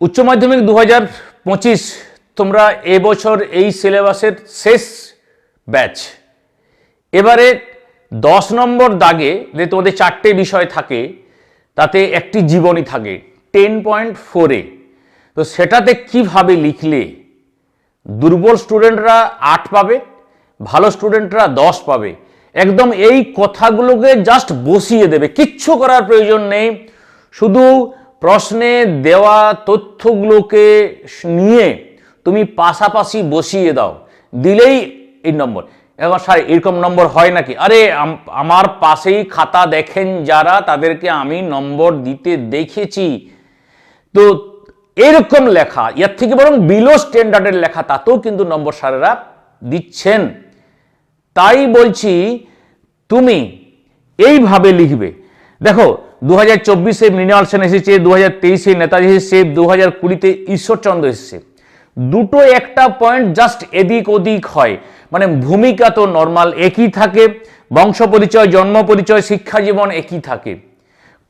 উচ্চ মাধ্যমিক দু পঁচিশ, তোমরা এবছর এই সিলেবাসের শেষ ব্যাচ। এবারে দশ নম্বর দাগে যে তোমাদের চারটে বিষয় থাকে, তাতে একটি জীবনী থাকে টেন পয়েন্ট ফোরে তো সেটাতে কীভাবে লিখলে দুর্বল স্টুডেন্টরা আট পাবে, ভালো স্টুডেন্টরা দশ পাবে? একদম এই কথাগুলোকে জাস্ট বসিয়ে দেবে, কিচ্ছু করার প্রয়োজন নেই। শুধু প্রশ্নে দেওয়া তথ্যগুলোকে নিয়ে তুমি পাশাপাশি বসিয়ে দাও। দিলেই এই নম্বর। এবার স্যার, এরকম নম্বর হয় নাকি? আরে, আম- আমার পাশেই খাতা দেখেন যারা, তাদেরকে আমি নম্বর দিতে দেখেছি। তো এরকম লেখা, এর থেকে বরং বিলো স্ট্যান্ডার্ডের লেখা, তাতেও কিন্তু নম্বর সারেরা দিচ্ছেন। তাই বলছি, তুমি এইভাবে লিখবে। দেখো দু হাজার চব্বিশে এসেছে দু হাজার নেতাজি এসেছে দু হাজার কুড়িতে ঈশ্বরচন্দ্র এসেছে। দুটো একটা পয়েন্ট জাস্ট এদিক ওদিক হয়। মানে ভূমিকা তো নর্মাল একই থাকে। বংশ পরিচয়, জন্ম পরিচয়, শিক্ষা জীবন একই থাকে।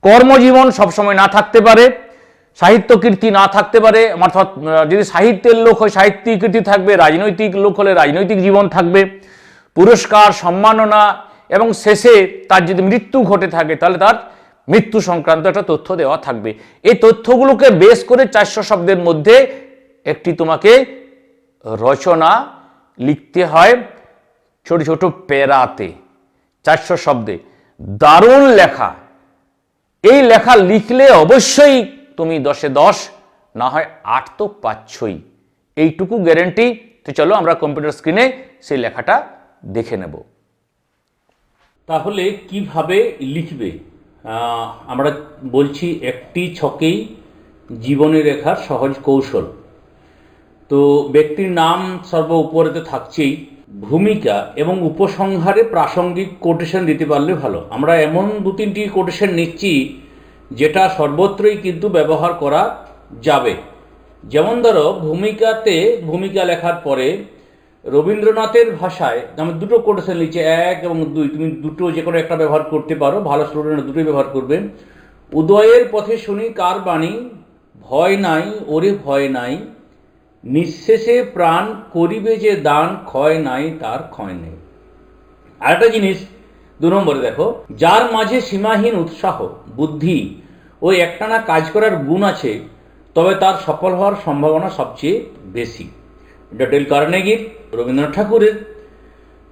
কর্মজীবন সবসময় না থাকতে পারে। সাহিত্য কীর্তি না থাকতে পারে। অর্থাৎ যদি সাহিত্যের লোক হয়, সাহিত্যিক কীর্তি থাকবে, রাজনৈতিক লোক হলে রাজনৈতিক জীবন থাকবে। পুরস্কার, সম্মাননা, এবং শেষে তার যদি মৃত্যু ঘটে থাকে, তাহলে তার মৃত্যু সংক্রান্ত একটা তথ্য দেওয়া থাকবে। এই তথ্যগুলোকে বেশ করে চারশো শব্দের মধ্যে একটি তোমাকে রচনা লিখতে হয় ছোট ছোট পেরাতে চারশো শব্দে। দারুণ লেখা। এই লেখা লিখলে অবশ্যই তুমি দশে দশ, না হয় আট তো পাচ্ছই এইটুকু গ্যারেন্টি তো চলো আমরা কম্পিউটার স্ক্রিনে সেই লেখাটা দেখে নেব। তাহলে কীভাবে লিখবে? আমরা বলছি একটি ছকেই জীবনে রেখার সহজ কৌশল। তো ব্যক্তির নাম সর্ব উপরেতে থাকছেই। ভূমিকা এবং উপসংহারে প্রাসঙ্গিক কোটেশন দিতে পারলে ভালো। আমরা এমন দু তিনটি কোটেশন নিচ্ছি যেটা সর্বত্রই কিন্তু ব্যবহার করা যাবে। যেমন ধরো, ভূমিকাতে ভূমিকা লেখার পরে রবীন্দ্রনাথের ভাষায় আমি দুটো কোটেশন লিখছি এক এবং দুই, তুমি দুটো যে কোনো একটা ব্যবহার করতে পারো, ভালো স্টুডেন্ট দুটোই ব্যবহার করবেন উদয়ের পথে শুনি কার বাণী? ভয় নাই, ওরে ভয় নাই। নিঃশেষে প্রাণ করিবে যে দান, ক্ষয় নাই, তার ক্ষয় নেই। আরেকটা জিনিস, দু নম্বরে দেখো, যার মাঝে সীমাহীন উৎসাহ, বুদ্ধি ও একটানা কাজ করার গুণ আছে, তবে তার সফল হওয়ার সম্ভাবনা সবচেয়ে বেশি। ডেল কার্নেগির রবীন্দ্রনাথ ঠাকুরের।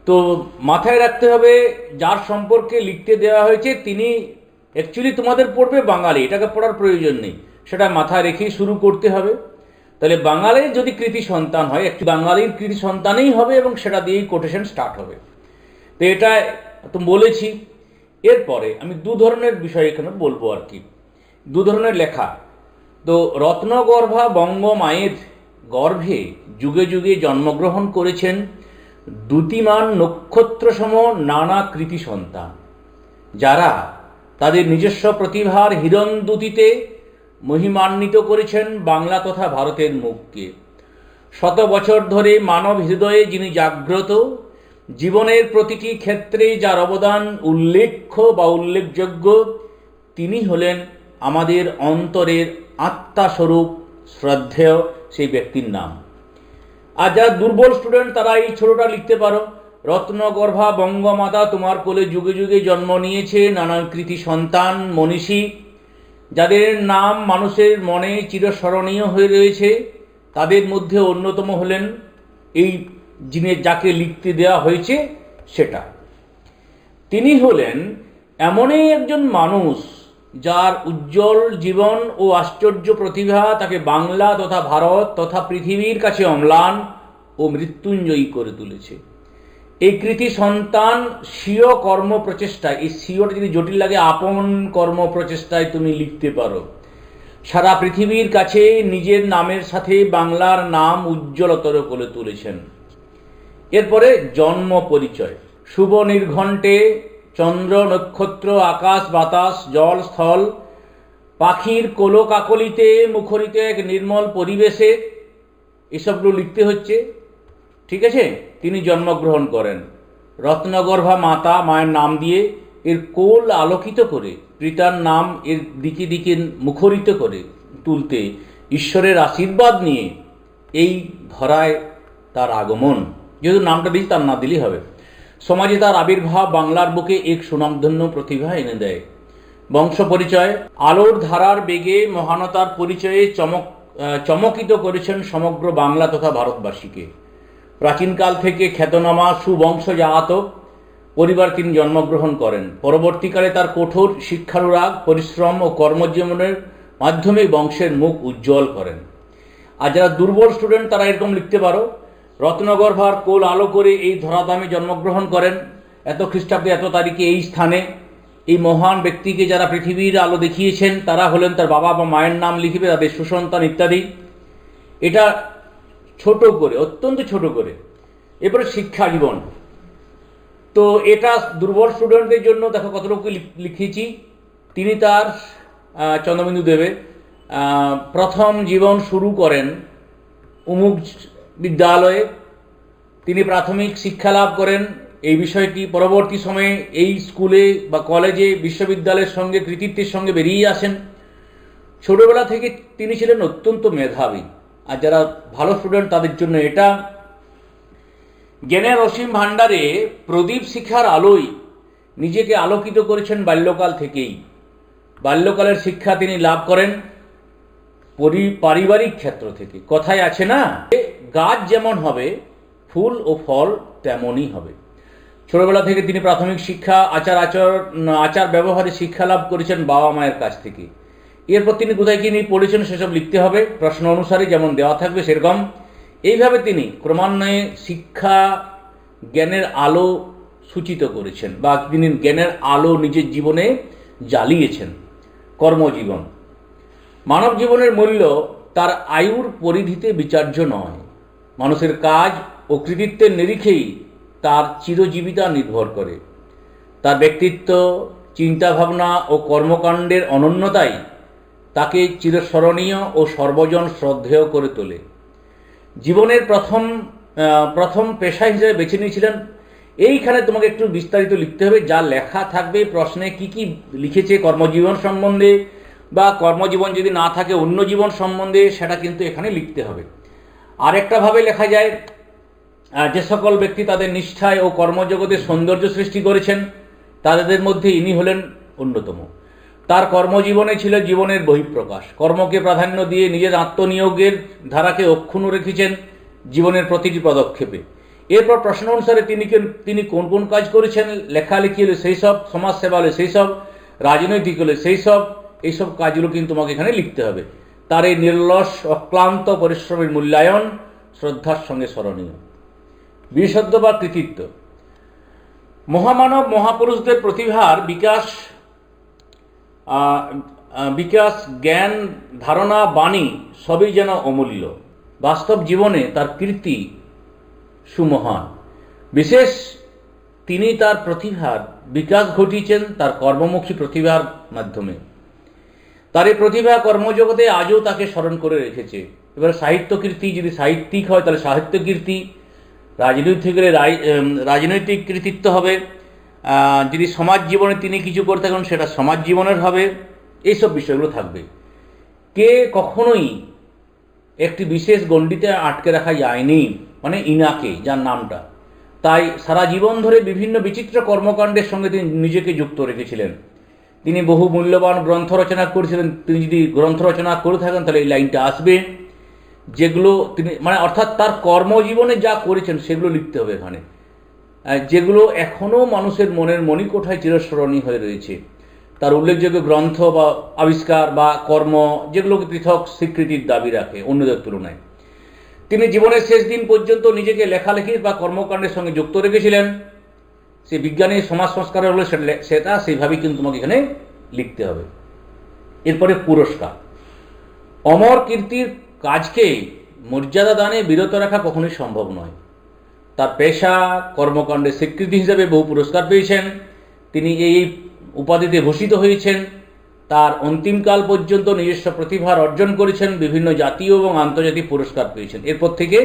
তো মাথায় রাখতে হবে, যার সম্পর্কে লিখতে দেওয়া হয়েছে, তিনি অ্যাকচুয়ালি তোমাদের পড়বে বাঙালি, এটাকে পড়ার প্রয়োজন নেই, সেটা মাথায় রেখেই শুরু করতে হবে। তাহলে বাঙালির যদি কৃতি সন্তান হয়, একটু বাঙালির কৃতি সন্তানই হবে এবং সেটা দিয়েই কোটেশন স্টার্ট হবে। তো এটা তো বলেছি। এরপরে আমি দু ধরনের বিষয় এখানে বলব আর কি। দু ধরনের লেখা। তো রত্নগর্ভা বঙ্গমায়ের গর্ভে যুগে যুগে জন্মগ্রহণ করেছেন দ্যুতিমান নক্ষত্রসম নানা কৃতি সন্তান, যারা তাদের নিজস্ব প্রতিভার হিরণ দুতিতে মহিমান্বিত করেছেন বাংলা তথা ভারতের মুখকে। শত বছর ধরে মানব হৃদয়ে যিনি জাগ্রত, জীবনের প্রতিটি ক্ষেত্রে যার অবদান উল্লেখ্য বা উল্লেখযোগ্য, তিনি হলেন আমাদের অন্তরের আত্মাস্বরূপ শ্রদ্ধেয় সেই ব্যক্তির নাম। আর যারা দুর্বল স্টুডেন্ট তারা এই ছোটটা লিখতে পারো। রত্নগর্ভা বঙ্গমাতা তোমার কোলে যুগে যুগে জন্ম নিয়েছে, নানান কৃতি সন্তান, মনীষী, যাদের নাম মানুষের মনে চিরস্মরণীয় হয়ে রয়েছে, তাদের মধ্যে অন্যতম হলেন এই যিনি যাকে লিখতে দেওয়া হয়েছে সেটা। তিনি হলেন এমনই একজন মানুষ যার উজ্জ্বল জীবন ও আশ্চর্য প্রতিভা তাকে বাংলা তথা ভারত তথা পৃথিবীর কাছে অম্লান ও মৃত্যুঞ্জয়ী করে তুলেছে। এই কৃতি সন্তান স্বীয় কর্ম প্রচেষ্টায় এই স্বীয়টা যদি জটিল লাগে, আপন কর্ম প্রচেষ্টায় তুমি লিখতে পারো। সারা পৃথিবীর কাছে নিজের নামের সাথে বাংলার নাম উজ্জ্বলতর করে তুলেছেন। এরপরে জন্ম পরিচয়। শুভ নির্ঘণ্টে চন্দ্র নক্ষত্র, আকাশ, বাতাস, জল, স্থল, পাখির কোলোকাকলিতে, মুখরিত এক নির্মল পরিবেশে এসবগুলো লিখতে হচ্ছে। ঠিক আছে? তিনি জন্মগ্রহণ করেন। রত্নগর্ভা মাতা মায়ের নাম দিয়ে এর কোল আলোকিত করে, পিতার নাম এর দিকে দিকে মুখরিত করে তুলতে ঈশ্বরের আশীর্বাদ নিয়ে এই ধরায় তার আগমন। যেহেতু নামটা দিই তার না দিলেই হবে। সমাজে তার আবির্ভাব বাংলার বুকে এক সুনামধন্য প্রতিভা এনে দেয়। বংশ পরিচয়, আলোর ধারার বেগে মহানতার পরিচয়ে চমক চমকিত করেছেন সমগ্র বাংলা তথা ভারতবাসীকে। প্রাচীনকাল থেকে খ্যাতনামা সুবংশ সুবংশজাত পরিবার তিনি জন্মগ্রহণ করেন। পরবর্তীকালে তার কঠোর শিক্ষানুরাগ, পরিশ্রম ও কর্মজীবনের মাধ্যমে বংশের মুখ উজ্জ্বল করেন। আর যারা দুর্বল স্টুডেন্ট তারা এরকম লিখতে পারো রত্নগর্ভার কোল আলো করে এই ধরাধামে জন্মগ্রহণ করেন। এত খ্রিস্টাব্দে এত তারিখে এই স্থানে এই মহান ব্যক্তিকে যারা পৃথিবীর আলো দেখিয়েছেন, তারা হলেন তার বাবা বা মায়ের নাম লিখবে, তাদের সুসন্তান ইত্যাদি। এটা ছোট করে, অত্যন্ত ছোট করে। এরপরে শিক্ষা জীবন। তো এটা দুর্বল স্টুডেন্টদের জন্য দেখো কতটুকু লিখ- লিখেছি তিনি তার চন্দ্রবিন্দু দেবে প্রথম জীবন শুরু করেন উমুক বিদ্যালয়ে তিনি প্রাথমিক শিক্ষা লাভ করেন। এই বিষয়টি পরবর্তী সময়ে এই স্কুলে বা কলেজে বিশ্ববিদ্যালয়ের সঙ্গে কৃতিত্বের সঙ্গে বেরিয়ে আসেন। ছোটবেলা থেকে তিনি ছিলেন অত্যন্ত মেধাবী। আর যারা ভালো স্টুডেন্ট তাদের জন্য এটা। জ্ঞানের অসীম ভাণ্ডারে প্রদীপ শিখার আলোয় নিজেকে আলোকিত করেছেন বাল্যকাল থেকেই। বাল্যকালের শিক্ষা তিনি লাভ করেন। পরি, পারিবারিক ক্ষেত্র থেকে। কথায় আছে না? গাছ যেমন হবে, ফুল ও ফল তেমনই হবে। ছোটবেলা থেকে তিনি প্রাথমিক শিক্ষা, আচার আচরণ আচার ব্যবহারে শিক্ষা লাভ করেছেন বাবা মায়ের কাছ থেকে। এরপর তিনি কোথায় কি নিয়ে পড়েছেন সেসব লিখতে হবে, প্রশ্ন অনুসারে যেমন দেওয়া থাকবে সেরকম। এইভাবে তিনি ক্রমান্বয়ে শিক্ষা জ্ঞানের আলো সূচিত করেছেন বা তিনি জ্ঞানের আলো নিজের জীবনে জ্বালিয়েছেন, কর্মজীবন। মানব জীবনের মূল্য তার আয়ুর পরিধিতে বিচার্য নয়। মানুষের কাজ ও কৃতিত্বের নিরিখেই তার চিরজীবিতা নির্ভর করে। তার ব্যক্তিত্ব, চিন্তাভাবনা ও কর্মকাণ্ডের অনন্যতাই তাকে চিরস্মরণীয় ও সর্বজন শ্রদ্ধেয় করে তোলে। জীবনের প্রথম প্রথম পেশা হিসেবে বেছে নিয়েছিলেন। এইখানে তোমাকে একটু বিস্তারিত লিখতে হবে। যা লেখা থাকবে, প্রশ্নে কি কি লিখেছে কর্মজীবন সম্বন্ধে বা কর্মজীবন যদি না থাকে অন্য জীবন সম্বন্ধে, সেটা কিন্তু এখানে লিখতে হবে। আরেকটাভাবে লেখা যায় যে সকল ব্যক্তি তাদের নিষ্ঠায় ও কর্মজগতে সৌন্দর্য সৃষ্টি করেছেন, তাদের মধ্যে ইনি হলেন অন্যতম। তার কর্মজীবনে ছিল জীবনের বহিঃপ্রকাশ। কর্মকে প্রাধান্য দিয়ে নিজের আত্মনিয়োগের ধারাকে অক্ষুণ্ণ রেখেছেন জীবনের প্রতিটি পদক্ষেপে। এরপর প্রশ্ন অনুসারে তিনি তিনি কোন কোন কাজ করেছেন লেখালেখি হলে সেই সব, সমাজসেবা হলে সেই সব, রাজনৈতিক হলে সেই সব, এইসব কাজগুলো কিন্তু তোমাকে এখানে লিখতে হবে। তার এই নির্লস, অক্লান্ত পরিশ্রমের মূল্যায়ন শ্রদ্ধার সঙ্গে স্মরণীয়। বিশেষত্ব বা কৃতিত্ব। মহামানব মহাপুরুষদের প্রতিভার বিকাশ বিকাশ, জ্ঞান, ধারণা, বাণী সবই যেন অমূল্য। বাস্তব জীবনে তার কীর্তি সুমহান। বিশেষ তিনি তার প্রতিভার বিকাশ ঘটিয়েছেন তার কর্মমুখী প্রতিভার মাধ্যমে। তার এই প্রতিভা কর্মজগতে আজও তাকে স্মরণ করে রেখেছে। এবার সাহিত্য কীর্তি যদি সাহিত্যিক হয়, তাহলে সাহিত্য কীর্তি রাজনৈতিক রাজনৈতিক কৃতিত্ব হবে। যদি সমাজ জীবনে তিনি কিছু করে থাকেন, সেটা সমাজ জীবনের হবে। এইসব বিষয়গুলো থাকবে। কে কখনোই একটি বিশেষ গণ্ডিতে আটকে রাখা যায়নি মানে ইনাকে, যার নামটা। তাই সারা জীবন ধরে বিভিন্ন বিচিত্র কর্মকাণ্ডের সঙ্গে তিনি নিজেকে যুক্ত রেখেছিলেন। তিনি বহু মূল্যবান গ্রন্থ রচনা করেছিলেন। তিনি যদি গ্রন্থ রচনা করে থাকেন, তাহলে এই লাইনটা আসবে। যেগুলো তিনি মানে অর্থাৎ তার কর্মজীবনে যা করেছেন, সেগুলো লিখতে হবে এখানে। যেগুলো এখনও মানুষের মনের মণিকোঠায় চিরস্মরণীয় হয়ে রয়েছে। তার উল্লেখযোগ্য গ্রন্থ বা আবিষ্কার বা কর্ম, যেগুলোকে পৃথক স্বীকৃতির দাবি রাখে, অন্যদের তুলনায়। তিনি জীবনের শেষ দিন পর্যন্ত নিজেকে লেখালেখির বা কর্মকাণ্ডের সঙ্গে যুক্ত রেখেছিলেন। সে বিজ্ঞানী সমাজ সংস্কারের হলে সেটা সেইভাবেই কিন্তু তোমাকে এখানে লিখতে হবে। এরপরে পুরস্কার। অমর কীর্তির কাজকে মর্যাদা দানে বিরত রাখা কখনোই সম্ভব নয়। তার পেশা কর্মকাণ্ডের স্বীকৃতি হিসেবে বহু পুরস্কার পেয়েছেন। তিনি এই উপাধিতে ভূষিত হয়েছেন। তার অন্তিমকাল পর্যন্ত নিজস্ব প্রতিভার অর্জন করেছেন। বিভিন্ন জাতীয় এবং আন্তর্জাতিক পুরস্কার পেয়েছেন। এরপর থেকে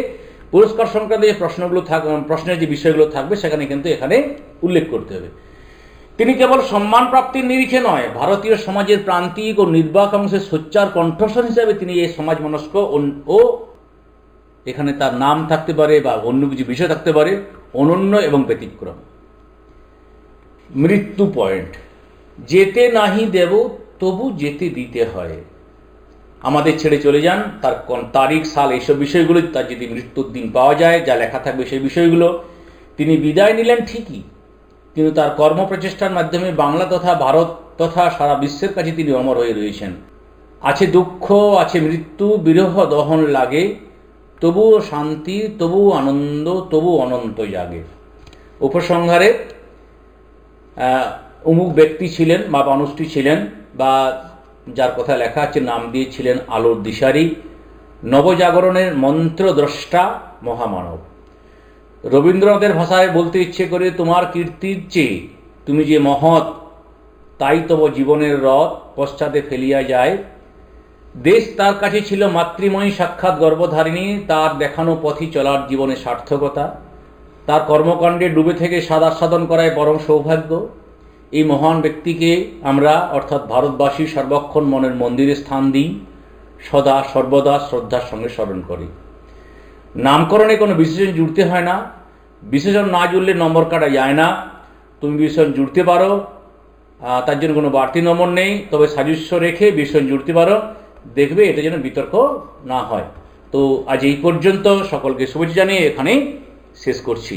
পুরস্কার সংক্রান্ত যে প্রশ্নগুলো থাক প্রশ্নের যে বিষয়গুলো থাকবে, সেখানে কিন্তু এখানে উল্লেখ করতে হবে। তিনি কেবল সম্মান প্রাপ্তির নিরিখে নয়, ভারতীয় সমাজের প্রান্তিক ও নির্বাক অংশের সোচ্চার কণ্ঠস্বর হিসাবে তিনি এই সমাজ মনস্ক ও এখানে তার নাম থাকতে পারে বা অন্য কিছু বিষয় থাকতে পারে, অনন্য এবং ব্যতিক্রম। মৃত্যু পয়েন্ট যেতে নাহি দেব, তবু যেতে দিতে হয়। আমাদের ছেড়ে চলে যান, তার কোন তারিখ, সাল এইসব বিষয়গুলো, তার যদি মৃত্যুর দিন পাওয়া যায়, যা লেখা থাকবে সেই বিষয়গুলো, তিনি বিদায় নিলেন ঠিকই, কিন্তু তার কর্মপ্রচেষ্টার মাধ্যমে বাংলা তথা ভারত তথা সারা বিশ্বের কাছে তিনি অমর হয়ে রয়েছেন। আছে দুঃখ, আছে মৃত্যু, বিরহ দহন লাগে, তবুও শান্তি, তবুও আনন্দ তবু অনন্ত জাগে। উপসংহারে অমুক ব্যক্তি ছিলেন বা মানুষটি ছিলেন বা যার কথা লেখা আছে, নাম দিয়েছিলেন আলোর দিশারি। নবজাগরণের মন্ত্রদ্রষ্টা মহামানব। রবীন্দ্রনাথের ভাষায় বলতে ইচ্ছে করে, তোমার কীর্তির চেয়ে তুমি যে মহৎ, তাই তব জীবনের রথ পশ্চাতে ফেলিয়া যায়। দেশ তার কাছে ছিল মাতৃময়ী, সাক্ষাৎ গর্ভধারিণী, তার দেখানো পথই চলার জীবনে সার্থকতা। তার কর্মকাণ্ডে ডুবে থেকে সাদা সাধন করায় পরম সৌভাগ্য। এই মহান ব্যক্তিকে আমরা অর্থাৎ ভারতবাসী সর্বক্ষণ মনের মন্দিরে স্থান দিই, সদা সর্বদা শ্রদ্ধার সঙ্গে স্মরণ করি। নামকরণে কোনো বিশেষণ জুড়তে হয় না। বিশেষণ না জুড়লে নম্বর কাটা যায় না। তুমি বিশেষণ জুড়তে পারো তার জন্য কোনো বাড়তি নম্বর নেই। তবে সাজস্য রেখে বিশেষণ জুড়তে পারো। দেখবে এটা যেন বিতর্ক না হয়। তো আজ এই পর্যন্ত সকলকে শুভেচ্ছা জানিয়ে এখানেই শেষ করছি।